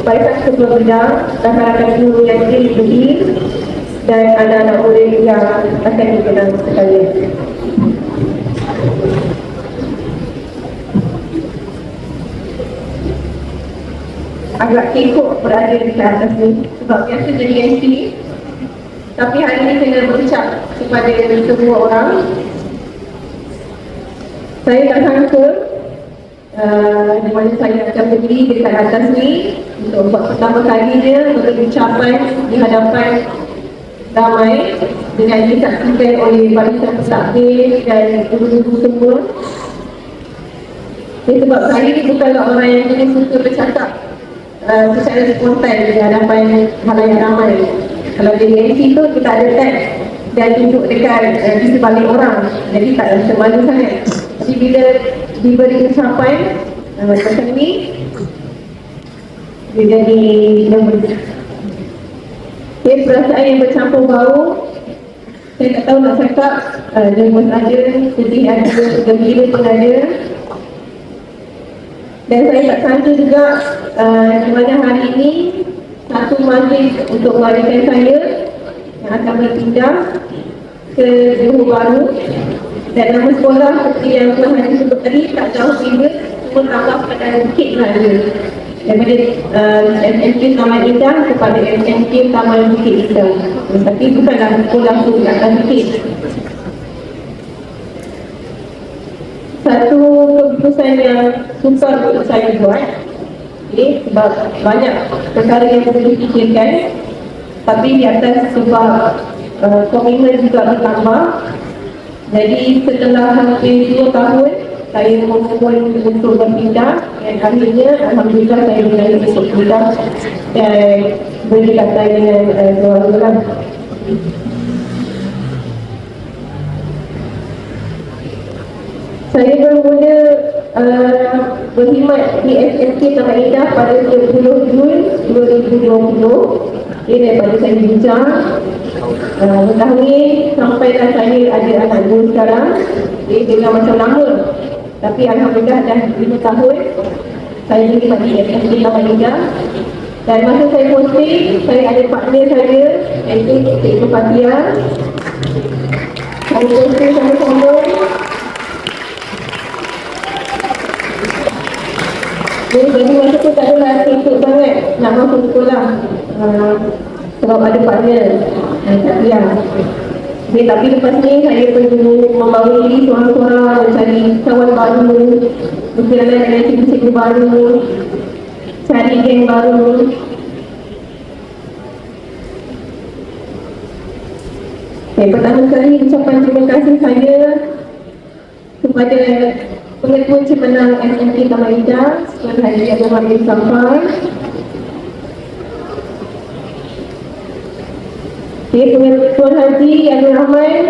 Barisan Ketua Bidang, rakan-rakan guru yang diberi dan anak-anak murid yang akan dikenal sekalian. Agak kekok berada di atas ni sebab biasa jadi MC tapi hari ini kena berucap kepada semua orang. Saya tak sangka uh, di mana saya akan berdiri dekat atas ni untuk buat pertama kalinya untuk ucapan di hadapan ramai dengan disaksikan oleh barisan pesakir dan guru-guru semua. Ini sebab saya ni bukanlah orang yang jenis suka bercakap uh, secara spontan di hadapan halayak ramai kalau jadi MC tu kita ada tag dan tunjuk dekat uh, di sebalik orang. Jadi tak rasa malu sangat. Tapi bila diberi ucapan uh, macam ni. Dia jadi dia perasaan yang bercampur bau. Saya tak tahu nak cakap uh, nervous ada, sedih ada, gembira pun ada. Dan saya tak sangka juga uh, di mana hari ini satu majlis untuk mengadakan saya yang akan berpindah ke Johor Baru dan nama sekolah seperti yang Tuan Haji sebut tadi tak jauh juga cuma tambah pada sikit sahaja daripada uh, SMK Taman Indah kepada SMK Taman Bukit Indah. Tapi bukanlah sekolah tu kat atas sikit. Satu keputusan yang sukar untuk saya buat okay, sebab banyak perkara yang perlu difikirkan tapi di atas sebab uh, komitmen juga bertambah jadi setelah hampir 2 tahun saya memohon untuk berpindah. Dan akhirnya Alhamdulillah saya berjaya untuk pindah dan berdekatan dengan uh, keluarga Saya bermula uh, berkhidmat di SMK Taman Indah pada 20 Jun 2020 okay, daripada saya bincang uh, Mengetahui sampailah saya ada anak guru sekarang okay, Dengan macam lama. Tapi Alhamdulillah dah 5 tahun Saya berkhidmat di SMK Taman Indah dan masa saya posting, saya ada partner saya Iaitu Cikgu Fatia Saya posting sama-sama Jadi bagi masa tu tak adalah untuk sangat nak masuk sekolah. Uh, Sebab ada partner. Uh, tak siap okay, Tapi lepas ni saya perlu membawa diri seorang-seorang Mencari kawan baru Berkenalan dengan cikgu-cikgu baru Cari geng baru. Okay, pertama sekali ucapan terima kasih saya kepada Pengetua Cemenang SMK Taman Indah Tuan Haji Abdul Hamid Safar Okay, Tuan Haji Abdul Rahman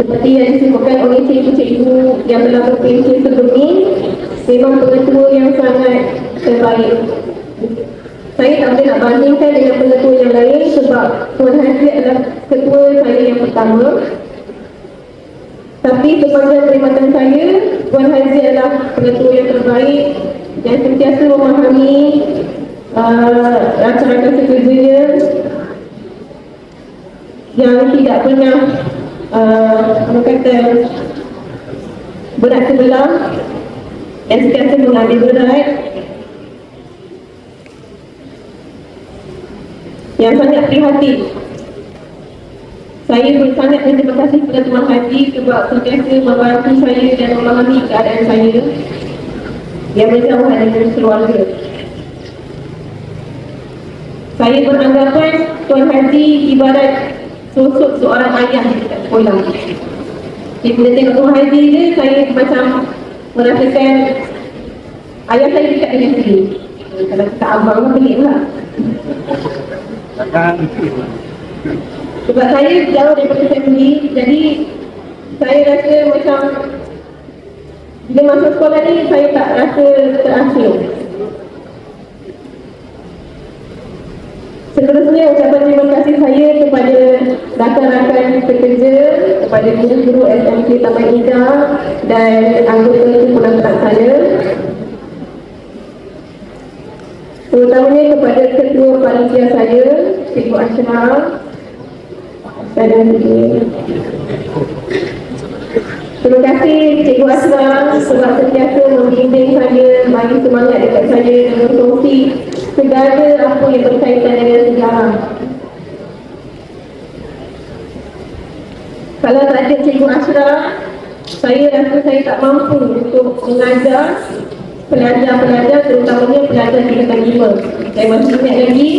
Seperti yang disebutkan oleh cikgu-cikgu yang telah berpensi sebelum ini Memang pengetua yang sangat terbaik. Saya tak boleh nak bandingkan dengan pengetua yang lain Sebab Tuan Haji adalah ketua saya yang pertama sepanjang perkhidmatan saya, Puan Haji adalah pengetua yang terbaik dan sentiasa memahami uh, rakan-rakan sekerjanya yang tidak pernah uh, kata berat sebelah yang sentiasa mengambil berat. Yang sangat prihatin saya sangat berterima kasih kepada Tuan Haji sebab sentiasa membantu saya dan memahami keadaan saya yang berjauhan dengan keluarga. Saya beranggapan Tuan Haji ibarat sosok seorang ayah dekat sekolah. Jadi bila tengok Tuan Haji ni, saya macam merasakan ayah saya dekat dengan sini. Kalau kita abang, pelik pula. Sebab saya jauh daripada family Jadi Saya rasa macam Bila masuk sekolah ni Saya tak rasa terasing Seterusnya ucapan terima kasih saya kepada rakan-rakan pekerja, kepada guru-guru SMK Taman Indah dan anggota kumpulan pelaksana Terutamanya kepada ketua panitia saya, Cikgu Ashraf dan ini. Terima kasih Cikgu Ashraf sebab sentiasa membimbing saya, bagi semangat dekat saya dan berkongsi segala apa yang berkaitan dengan sejarah. Kalau tak ada Cikgu Ashraf, saya rasa saya tak mampu untuk mengajar pelajar-pelajar terutamanya pelajar tingkatan lima. Saya masih ingat lagi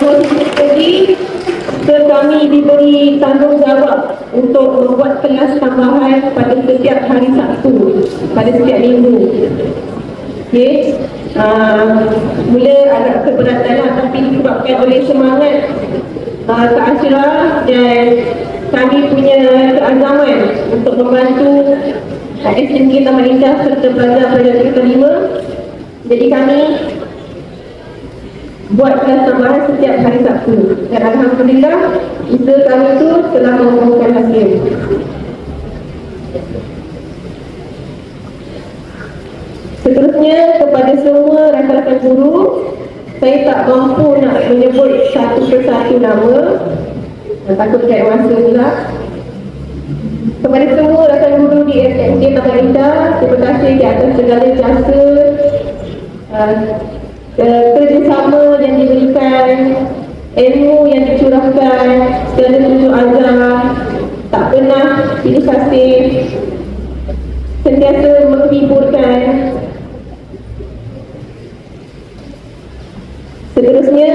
ingat lagi ke kami diberi tanggungjawab untuk membuat kelas tambahan pada setiap hari Sabtu, pada setiap minggu. Okey. Uh, mula agak keberatan lah tapi disebabkan oleh semangat uh, Kak Ashraf dan kami punya keazaman untuk membantu SMK Taman Indah serta pelajar-pelajar kita lima. Jadi kami buat kelas tambahan setiap hari Sabtu. Dan Alhamdulillah usaha kami itu telah membuahkan hasil. Seterusnya kepada semua rakan-rakan guru Saya tak mampu nak menyebut satu persatu nama. Dan takut kait masa pula Kepada semua rakan guru di SMK Indah Terima kasih di atas segala jasa uh, Kerjasama yang diberikan Ilmu yang dicurahkan Segala tunjuk ajar Tak pernah pilih kasih Sentiasa menghiburkan Seterusnya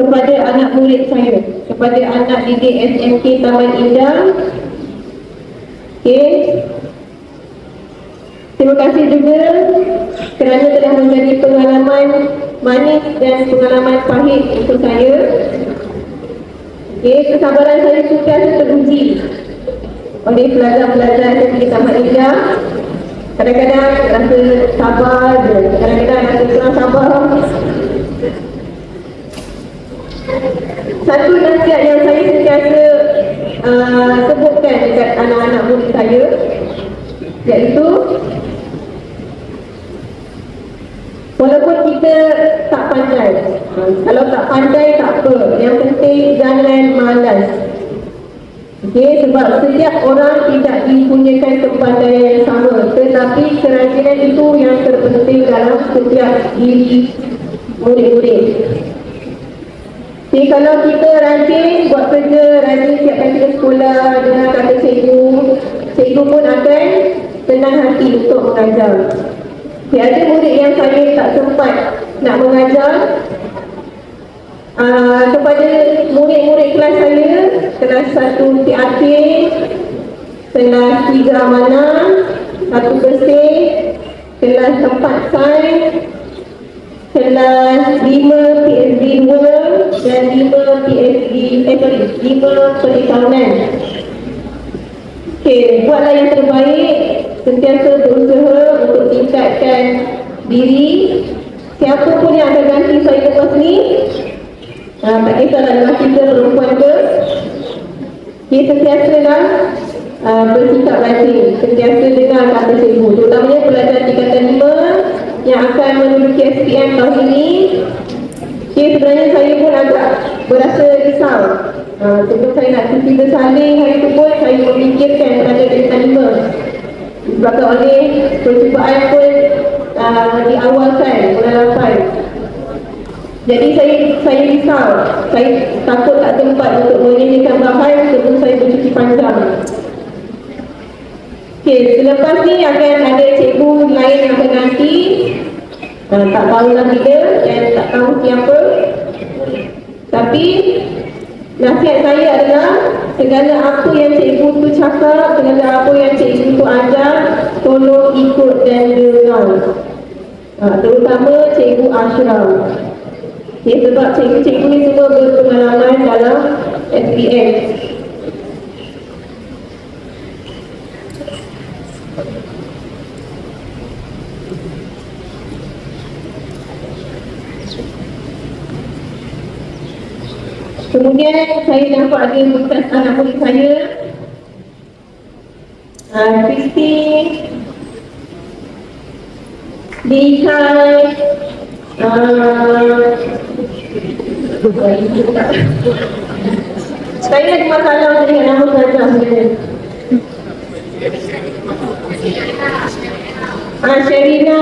kepada anak murid saya, kepada anak didik SMK Taman Indah. Okey. Terima kasih juga kerana telah menjadi pengalaman manis dan pengalaman pahit untuk saya. Okey, kesabaran saya sudah teruji oleh pelajar-pelajar SMK Taman Indah Kadang-kadang rasa sabar je, kadang-kadang rasa kurang sabar. Satu nasihat yang saya sentiasa uh, sebutkan dekat anak-anak murid saya iaitu Walaupun kita tak pandai, kalau tak pandai tak apa, yang penting jangan malas. Okey, sebab setiap orang tidak dipunyakan kepandaian yang sama. Tetapi kerajinan itu yang terpenting dalam setiap diri murid-murid. Jadi kalau kita rajin buat kerja, rajin siapkan kita sekolah dengan kata cikgu Cikgu pun akan tenang hati untuk mengajar. okay, Ada murid yang saya tak sempat nak mengajar. Uh, kepada murid-murid kelas saya kelas 1 TAT kelas 3 amanah satu bersih kelas 4 sains kelas 5 PhD 2 dan 5 PhD eh 5 perikanan Okay, buatlah yang terbaik sentiasa berusaha tingkatkan diri. Siapa pun yang akan ganti saya lepas ni uh, tak kisahlah lelaki ke perempuan ke dia sentiasa lah uh, bersikap rajin sentiasa dengar kata cikgu terutamanya pelajar tingkatan 5 yang akan menuduki SPM tahun ini. Okay, sebenarnya saya pun agak berasa risau. Uh, sebelum saya nak cuti bersalin hari tu pun saya memikirkan pelajar tingkatan 5 disebabkan oleh percubaan pun uh, diawalkan bulan 8 jadi saya saya risau, saya takut tak tempat untuk menyanyikan bahan sebelum saya bercuti panjang. Okey, selepas ni akan ada cikgu lain yang nanti. Uh, tak tahu lagi dia dan tak tahu siapa. Tapi nasihat saya adalah segala apa yang cikgu tu cakap, segala apa yang cikgu tu ajar, tolong ikut dan dengar. Uh, terutama cikgu Ashraf. Ya, sebab cikgu-cikgu ni semua berpengalaman dalam SPM. Saya nampak ada bekas anak murid saya. Uh, Kristi, Dikai, uh, saya ada masalah dengan nama pelajar sebenarnya. Ah, Sherina,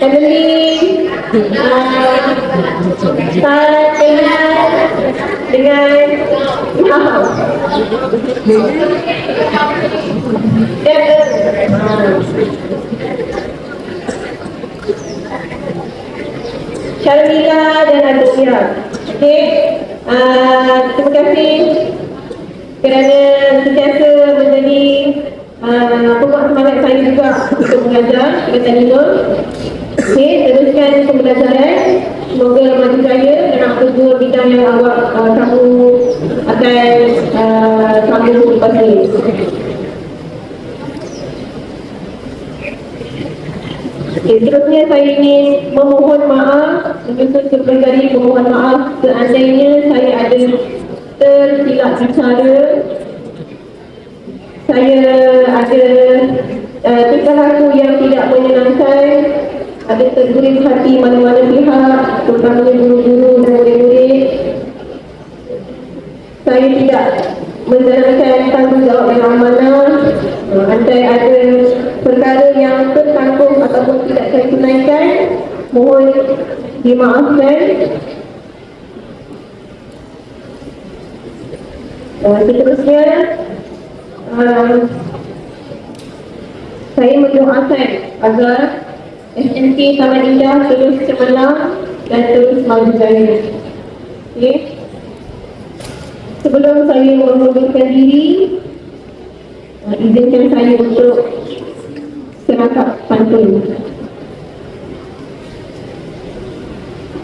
Emily, ah, Tan, dengan dengan ah, ah, Syarmila dan Aditya. Okey. Uh, terima kasih kerana sentiasa menjadi uh, semangat saya juga untuk mengajar dekat Tanimur. Okey, teruskan pembelajaran. Semoga maju jaya dan apa dua bidang yang awak uh, kamu akan uh, ini. Okay, seterusnya saya ingin memohon maaf Menyusul sebelum memohon maaf Seandainya saya ada tersilap bicara Saya ada uh, tingkah laku yang tidak menyenangkan Ada terguris hati mana-mana pihak Terutamanya guru-guru dan murid-murid Saya tidak menjalankan tanggungjawab yang amanah. Uh, Andai ada perkara yang tertanggung ataupun tidak saya tunaikan mohon dimaafkan. Uh, seterusnya uh, saya mendoakan agar SMK Taman Indah terus cemerlang dan terus maju jaya. Okay. Sebelum saya mengundurkan diri uh, izinkan saya untuk serangkap pantun.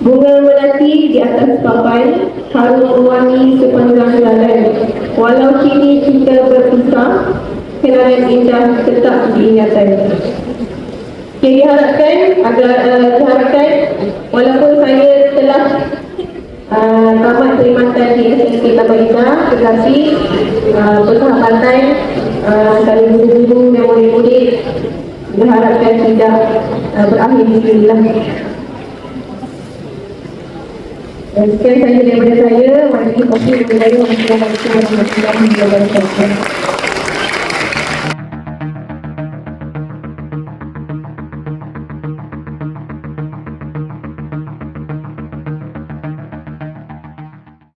Bunga melati di atas papan, harum wangi sepanjang jalan. Walau kini kita berpisah, kenangan indah tetap diingatan. Okay, diharapkan agar uh, diharapkan walaupun saya telah uh, tamat perkhidmatan di SMK Taman Indah tetapi uh, persahabatan uh, antara guru-guru dan murid-murid diharapkan tidak uh, berakhir di sini lah. Dan sekian sahaja daripada saya. Majlis Kopi Budaya Masyarakat Masyarakat Masyarakat Masyarakat Masyarakat